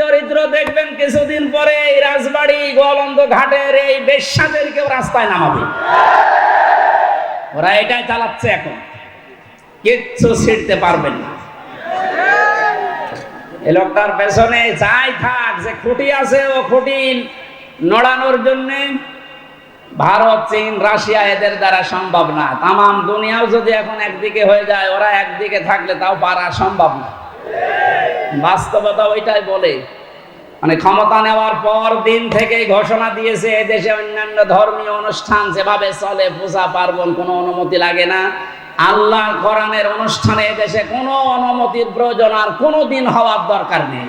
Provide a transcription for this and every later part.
চরিত্র দেখবেন কিছুদিন পরে এই রাজবাড়ি গোয়ালন্দ ঘাটের এই বেশ্যাদেরকেও রাস্তায় নামাবে। ওরা এটাই চালাচ্ছে এখন। কিচ্ছু ছিঁড়তে পারবেন না। লোকটার পেছনে যাই থাক, যে খুঁটি আছে ও খুঁটি নড়ানোর জন্য ভারত, চীন, রাশিয়া এদের দ্বারা সম্ভব না। তামাম দুনিয়াও যদি এখন একদিকে হয়ে যায়, ওরা একদিকে থাকলে তাও পারা সম্ভব না। বাস্তবতা ওইটাই বলে। মানে ক্ষমতা নেওয়ার পর দিন থেকে ঘোষণা দিয়েছে এদেশে অন্যান্য ধর্মীয় অনুষ্ঠান যেভাবে চলে, পূজা, পার্বণ কোনো অনুমতি লাগে না। আল্লাহ কোরআনের অনুষ্ঠানে এদেশে কোনো অনুমতির প্রয়োজন আর কোনো দিন হওয়ার দরকার নেই।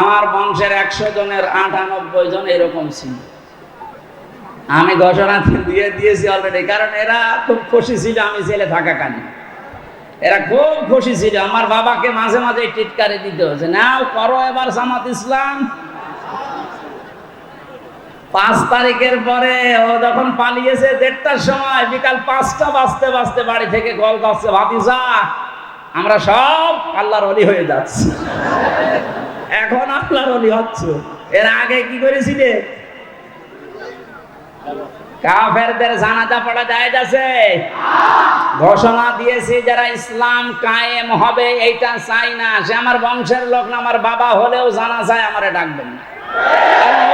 আমার বংশের একশো জনের আটানব্বই জন এরকম ছিল। আমি ঘোষণা দিয়ে দিয়েছি অলরেডি কারণ এরা খুব খুশি ছিল আমি ছেলে থাকাকালীন। এরা খুব খুশি ছিল। আমার বাবাকে মাঝে মাঝে টিটকারি দিতে হচ্ছে নাও, করো এবার জামাত ইসলাম। পাঁচ তারিখের পরে ও যখন পালিয়েছে দেড়টার সময়, বিকাল পাঁচটা বাজতে বাজতে বাড়ি থেকে কল করছে, ভাতিজা, আমরা সব আল্লাহর অলি হয়ে যাচ্ছি। এখন আল্লাহর অলি হচ্ছ। এর আগে কি করেছিলে? কাফেরদের জানাজা পড়া যায় যাচ্ছে ঘোষণা দিয়েছি যারা ইসলাম কায়েম হবে, এইটা চাই না। সে আমার বংশের লোক না, আমার বাবা হলেও জানা যায়, আমারে ডাকবেন না।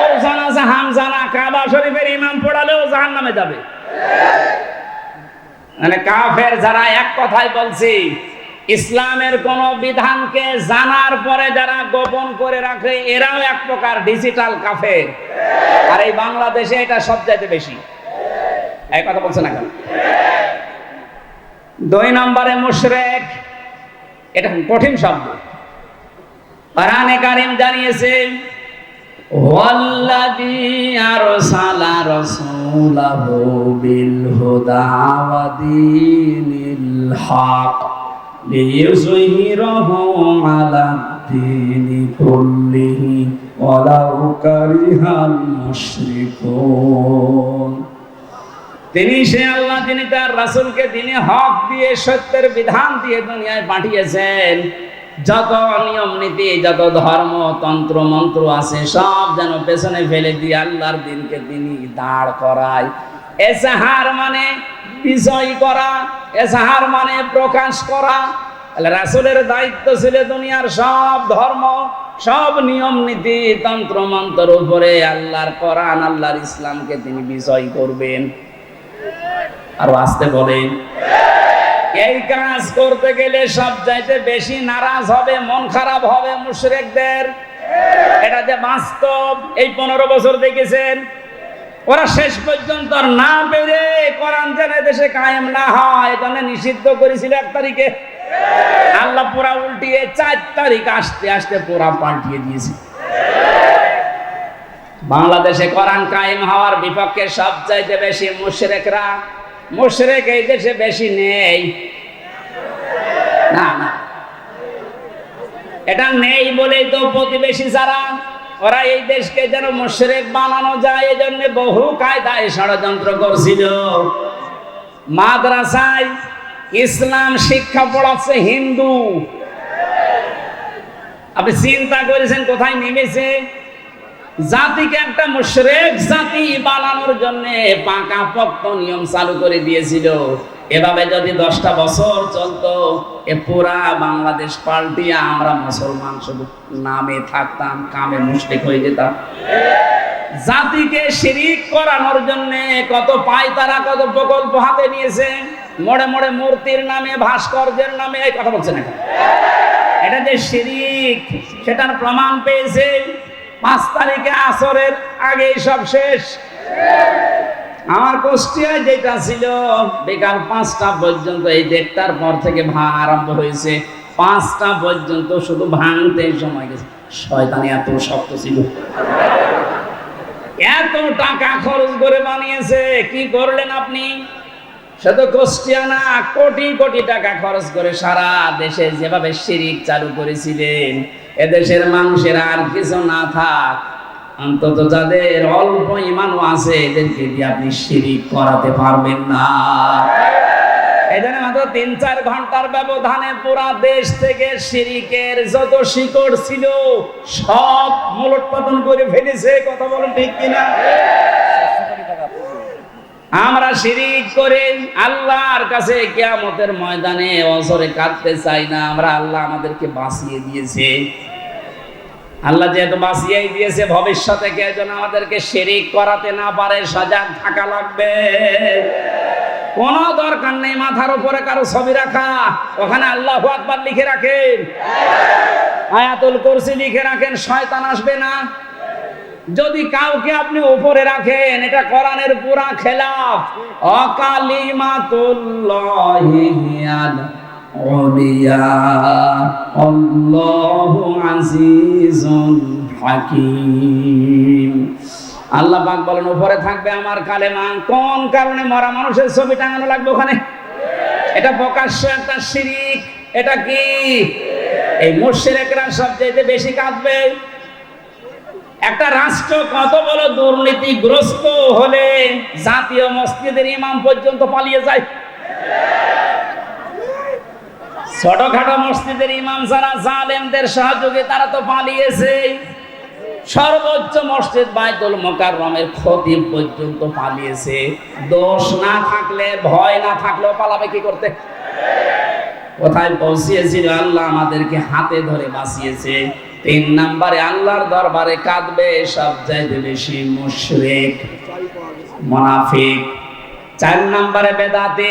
ওর জানাজা হাম জানা কাবা শরীফের ইমাম পড়ালেও জাহান নামে যাবে। মানে কাফের যারা এক কথাই বলছি ইসলামের কোন বিধানকে জানার পরে যারা গোপন করে রাখে এরাও এক প্রকার ডিজিটাল কাফের আর এই বাংলাদেশে এটা সবচাইতে বেশি এই কথা বলছে না কেন দুই নম্বরে মুশরেক এটা কঠিন শব্দ কোরআনে কারিম জানিয়েছে والذي أرسل رسوله بالهدى ودين الحق ليظهره على الدين كله ولو كره المشركون তিনি সে আল্লাহ তিনি তার রাসূলকে তিনি হক দিয়ে সত্যের বিধান দিয়ে দুনিয়ায় পাঠিয়েছেন যত নিয়ম নীতি যত ধর্ম তন্ত্র মন্ত্র আছে সব যেন পেছনে ফেলে দিয়ে আল্লাহর দিনকে তিনি দাঁড় করায় এসাহার মানে বিজয় করা এসাহার মানে প্রকাশ করা। রাসুলের দায়িত্ব ছিল দুনিয়ার সব ধর্ম, সব নিয়ম, নীতি, তন্ত্র মন্ত্র উপরে আল্লাহর কোরআন, আল্লাহর ইসলামকে তিনি বিজয় করবেন। আরও আসতে বলেন। এই কাজ করতে গেলে সব চাইতে বেশি নারাজ হবে, মন খারাপ হবে মুশরেকদের। এটা যে বাস্তব, এই পনেরো বছর দেখেছেন? ওরা শেষ পর্যন্ত না পেরে কোরআন যেন দেশে কায়েম না হয়, এজন্য নিষিদ্ধ করেছিল এক তারিখে। আল্লাহ পুরা উল্টিয়ে চার তারিখ আসতে আসতে পুরা পাল্টিয়ে দিয়েছে। বাংলাদেশে কোরআন কায়েম হওয়ার বিপক্ষে সব চাইতে বেশি মুশরেকরা, মুশরেক এই দেশে বেশি নেই। না না। এটা নেই বলেই তো প্রতিবেশী যারা ওরা এই দেশকে যেন মুশরেক বানানো যায় এই জন্য বহু কায়দায় ষড়যন্ত্র করছিল। মাদ্রাসায় ইসলাম শিক্ষা পড়াচ্ছে হিন্দু। আপনি চিন্তা করেছেন কোথায় নেমেছে? জাতিকে একটা মুশরেক জাতি বানানোর জন্য পাকা পক্ত নিয়ম চালু করে দিয়েছিল। এভাবে যদি দশটা বছর চলতো, এ পুরা বাংলাদেশ পাল্টিয়ে আমরা মুসলমান শুধু নামে থাকতাম, কামে মুশরিক হয়ে যেতাম। জাতিকে শিরিক করানোর জন্য কত পায় তারা কত প্রকল্প হাতে নিয়েছে। মোড়ে মোড়ে মূর্তির নামে, ভাস্কর্যের নামে, এই কথা বলছে না এটা যে শিরিক, সেটার প্রমাণ পেয়েছে। পাঁচ তারিখে আসরের আগে সব শেষ। আমার কুষ্টিয়ায় যেটা ছিল, বিকাল পাঁচটা পর্যন্ত এই দেড়টার পর থেকে ভা আরম্ভ হয়েছে। পাঁচটা পর্যন্ত শুধু ভাঙতে সময় গেছে। শয়তানি এত শক্ত ছিল। এত টাকা খরচ করে বানিয়েছে, কি করলেন আপনি? শুধু কোষ্টিয়ানা কোটি কোটি টাকা খরচ করে সারা দেশে যেভাবে শিরিক চালু করেছিলেন, এদেশের মানুষের আর কিছু না থাক অন্তত যাদের অল্প ইমানও আছে, এদেরকে দিয়ে আপনি শিরিক করাতে পারবেন না। মাত্র তিন চার ঘণ্টার ব্যবধানে পুরা দেশ থেকে শিরিকের যত শিকড় ছিল, সব মূলোৎপাদন করে ফেলেছে, কথা বলেন ঠিক কিনা? আমরা শিরিক করে আল্লাহর কাছে কিয়ামতের ময়দানে অসরে কাঁদতে চাই না, আমরা আল্লাহ আমাদেরকে বাঁচিয়ে দিয়েছে। আল্লাহ যেহেতু বাঁচিয়েই দিয়েছে, ভবিষ্যতে কেউ যেন আমাদেরকে শেরিক করাতে না পারে, সজাগ থাকা লাগবে। কোনো দরকার নেই মাথার উপরে কারও ছবি রাখা। ওখানে আল্লাহ আকবার লিখে রাখেন। আয়াতুল কুরসি লিখে রাখেন, শয়তান আসবে না। যদি কাউকে আপনি উপরে রাখেন, এটা কোরআনের পুরা খেলাফ। অকালিমাতুল্লাহি আল্লাহ পাক বলেন, উপরে থাকবে আমার কালেমা। কোন কারণে মরা মানুষের ছবি টাঙানো লাগবে ওখানে? এটা প্রকাশ্য একটা শিরিক। এটা কি? এই মুশরিকরা সবচেয়ে বেশি কাঁদবে। একটা রাষ্ট্র কত বড় দুর্নীতিগ্রস্ত হলে জাতীয় মসজিদের ইমাম পর্যন্ত পালিয়ে যায়। ছোটখাটো মসজিদের ইমাম যারা, জালেমদের সহযোগে তারা তো পালিয়েছে। সর্বোচ্চ মসজিদ বাইতুল মোকাররমের খতিব পর্যন্ত পালিয়েছে। দোষ না থাকলে, ভয় না থাকলেও পালাবে কি করতে? কোথায় পৌঁছিয়েছিল আল্লাহ? আমাদেরকে হাতে ধরে বাঁচিয়েছে। তিন নাম্বারে আল্লাহর দরবারে কাঁদবে সব চাইতে বেশি মুশরিক, মুনাফিক। চার নাম্বারে বেদাতে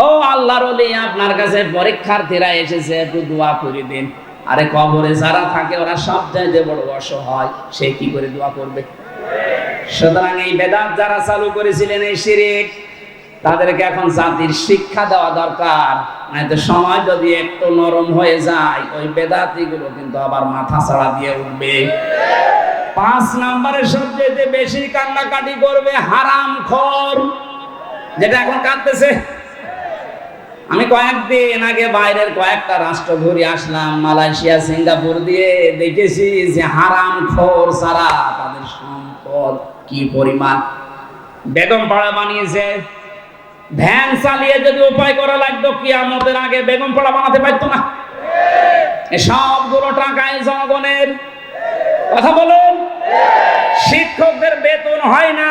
ও আল্লাহর ওলি, আপনার কাছে পরীক্ষার্থীরা এসেছে, একটু দোয়া করে দিন। আরে কবরে যারা থাকে, ওরা সব চাইতে বড় অসহায়, সে কি করে দোয়া করবে? সুতরাং এই বেদাত যারা চালু করেছিলেন এই শিরিক, তাদেরকে এখন জাতির শিক্ষা দেওয়া দরকার। নয়তো সময় যদি একটু নরম হয়ে যায়, ওই বেদাতিগুলো কিন্তু আবার মাথা ছাড়া দিয়ে উঠবে। পাঁচ নম্বরে সবচেয়ে বেশি কান্নাকাটি করবে হারাম খর, যেটা এখন কাঁদতেছে। আমি কয়েকদিন আগে বাইরের কয়েকটা রাষ্ট্র ঘুরে আসলাম, মালয়েশিয়া, সিঙ্গাপুর দিয়ে দেখেছি যে হারাম খোর সারা তাদের সম্পদ কি পরিমাণ। বেগম পাড়া বানিয়েছে। ভ্যান চালিয়ে যদি উপায় করা লাগতো কি আমাদের আগে বেগম পাড়া বানাতে পারতো না। সবগুলো টাকায় জনগণের। কথা বলুন। শিক্ষকদের বেতন হয় না।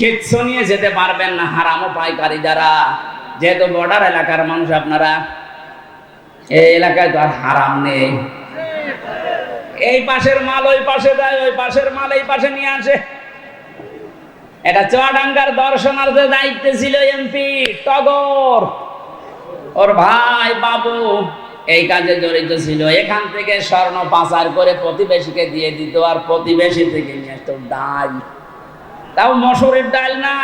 কিচ্ছু নিয়ে যেতে পারবেন না, হারাম পাইকারি যারা। যেহেতু বর্ডার এলাকার মানুষ আপনারা, এই এলাকায় তো আর হারাম নেই। এই পাশের মাল, ওই পাশে দেয়, ওই পাশের মাল, এই পাশে নিয়ে আসে। এটা দর্শনার্থে দায়িত্বে ছিল এমপি টগর। ওর ভাই বাবু এই কাজে জড়িত ছিল। এখান থেকে স্বর্ণ পাচার করে প্রতিবেশীকে দিয়ে দিত আর প্রতিবেশী থেকে নিয়ে আসতো ডাল তাও মসুরের ডাল না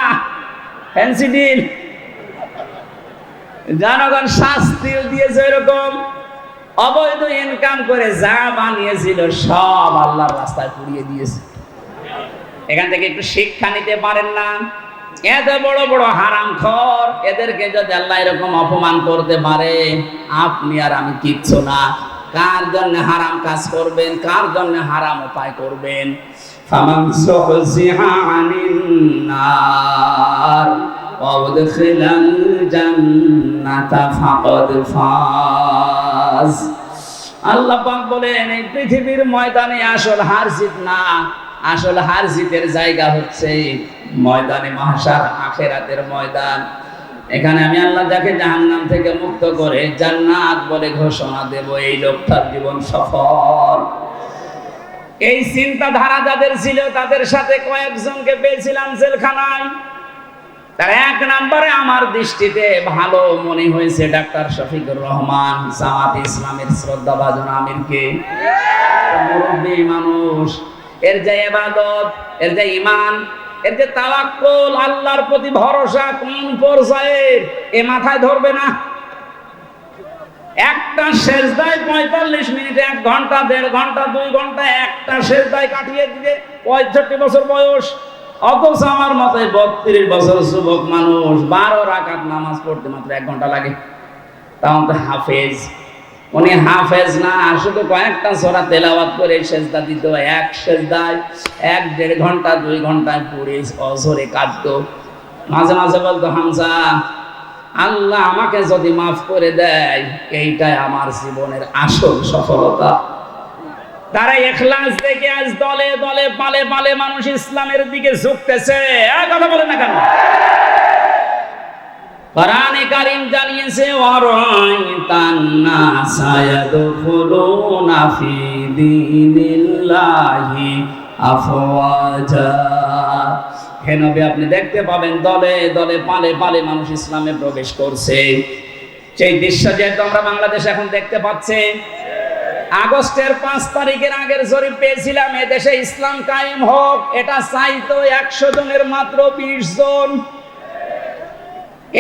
ফ্যান্সি ডিল জনগণ শাস্তিও দিয়েছে এরকম। অবৈধ ইনকাম করে যা বানিয়েছিল সব আল্লাহর রাস্তায় পুড়িয়ে দিয়েছে। এখান থেকে একটু শিক্ষা নিতে পারেন না। এত বড় বড় হারাম খর, এদেরকে যদি আল্লাহ এরকম অপমান করতে পারে, আপনি আর আমি কিচ্ছু না। কার জন্য হারাম কাজ করবেন, কার জন্য হারাম উপায় করবেন? فمن زحزح عن النار وادخل الجنة فقد فاز আল্লাহ পাক বলেন এই পৃথিবীর ময়দানে আসল হার জিত না আসল হার জিতের জায়গা হচ্ছে ময়দানে মহাশার আখেরাতের ময়দান এখানে আমি আল্লাহ যাকে জাহান্নাম থেকে মুক্ত করে জান্নাত বলে ঘোষণা দেব এই লোকটার জীবন সফল এই চিন্তাধারা যাদের ছিল, তাদের সাথে কয়েকজনকে পেয়েছিলাম জেলখানায়। তার এক নম্বরে আমার দৃষ্টিতে ভালো মনে হয়েছে ডাক্তার শফিকুর রহমান, জামাত ইসলামের শ্রদ্ধা ভাজন আমিরকে মুরব্বী মানুষ, এর যে এবাদত, এর যে ইমান এর যে তাওয়াক্কুল, আল্লাহর প্রতি ভরসা কোন পর্যায়ের এ মাথায় ধরবে না। একটা সেজদায় পঁয়তাল্লিশ মিনিট, এক ঘণ্টা, দেড় ঘণ্টা, দুই ঘণ্টা, একটা সেজদায় কাটিয়ে দিতে পঁয়ষট্টি বছর বয়স। অথচ আমার মতো বত্রিশ বছর যুবক মানুষ বারো রাকাত নামাজ পড়তে মাত্র এক ঘণ্টা লাগে। তাও তো হাফেজ। উনি হাফেজ না, শুধু কয়েকটা সোরা তেলাওয়াত করে সেজদা দিত। এক সেজদায় এক দেড় ঘণ্টা, দুই ঘন্টায় পুরে অজরে কাটতো মাঝে মাঝে বলতো, হামজা আল্লাহ আমাকে যদি মাফ করে দেয়, এইটাই আমার জীবনের আসল সফলতা। তারা এখলাস দেখে আজ দলে দলে, পালে পালে মানুষ ইসলামের দিকে ঝুঁকতেছে। কথা বলে না কেন? জানিয়েছে হে নবী, আপনি দেখতে পাবেন দলে দলে, পালে পালে মানুষ ইসলামে প্রবেশ করছে। সেই দৃশ্য যেহেতু আমরা বাংলাদেশে এখন দেখতে পাচ্ছি, আগস্টের পাঁচ তারিখের আগের জরিপ পেয়েছিলাম এদেশে ইসলাম কায়েম হোক, এটা চাইতো একশো জনের মাত্র বিশ জন।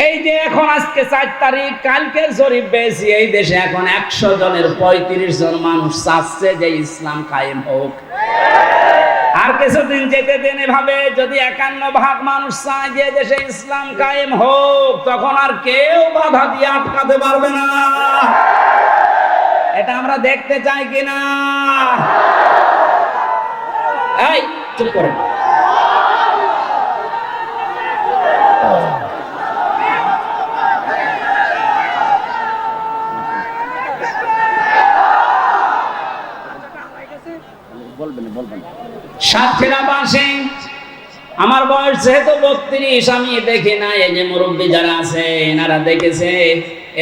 এই যে এখন আজকে চার তারিখ কালকে জরিপ পেয়েছি, এই দেশে এখন একশো জনের পঁয়ত্রিশ জন মানুষ চাচ্ছে যে ইসলাম কায়েম হোক। আর কিছুদিন যেতে দেন এভাবে, যদি একান্ন ভাগ মানুষ চায় যে দেশে ইসলাম কায়েম হোক, তখন আর কেউ বাধা দিয়ে আটকাতে পারবে না। এটা আমরা দেখতে চাই কিনা? এই, চুপ করে সাতক্ষীরা পাশে আমার বয়স যেহেতু বত্রিশ, আমি দেখি না, এই যে মুরব্বী যারা আছে, এনারা দেখেছে,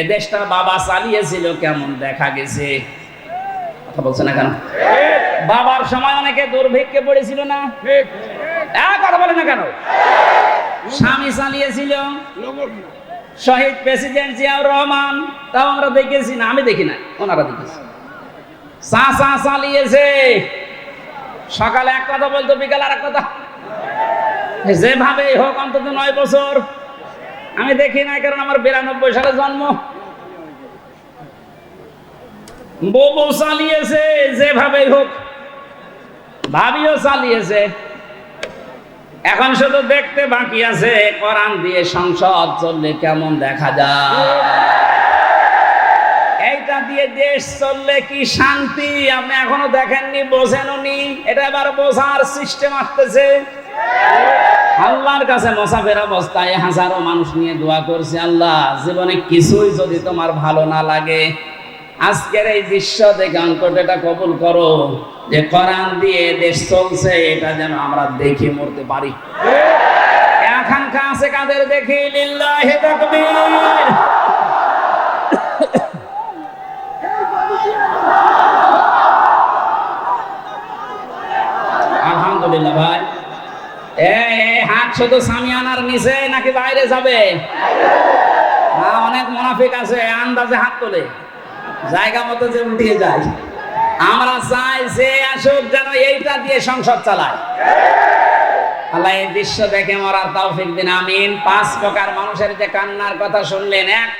এ দেশটা বাবা চালিয়েছিল, কেমন দেখা গেছে। কথা বলছে না কেন? বাবার সময় অনেকে দুর্ভিক্ষে পড়েছিল না? হ্যাঁ কথা বলে না কেন? স্বামী চালিয়েছিল। শহীদ প্রেসিডেন্ট জিয়াউর রহমান, তাও আমরা দেখেছি না, আমি দেখি না ওনারা দেখেছি। চা চা চালিয়েছে। সকালে এক কথা বলতো, বিকাল আর এক কথা যেভাবে হোক, অন্তত নয় বছর। আমি দেখি না কারণ আমার বিরানব্বই সালে জন্ম। বউ চালিয়েছে যেভাবে হোক। ভাবিও চালিয়েছে। এখন শুধু দেখতে বাকি আছে, কোরআন দিয়ে সংসদ চললে কেমন দেখা যায়? দিয়ে দেশ চললে কি শান্তি? আপনি এখনও দেখেননি, বোঝেননি? এটা এবার বোঝার সিস্টেম আসতেছে। আল্লাহর কাছে অবস্থায় হাজারো মানুষ নিয়ে দোয়া করছে, আল্লাহ, জীবনে কিছুই যদি তোমার ভালো না লাগে, আজকের এই দেখে অন্তত এটা কবুল করো, যে কোরআন দিয়ে দেশ চলছে, এটা যেন আমরা দেখে মরতে পারি। আকাঙ্ক্ষা আছে কাদের দেখি? লিল্লাহি তাকবীর আলহামদুলিল্লাহ ভাই এ এ, হাত শুধু সামিয়ানার নিচে নাকি বাইরে যাবে? না, অনেক মুনাফিক আছে, আন্দাজে হাত তোলে। জায়গা মতো যে উঠিয়ে যায়। আমরা চাই যে আসুক যেন এইটা দিয়ে সংসদ চালায়। আল্লাহ এই দৃশ্য দেখে মরার তৌফিক দিন, আমিন। পাঁচ প্রকার মানুষের যে কান্নার কথা শুনলেন, এক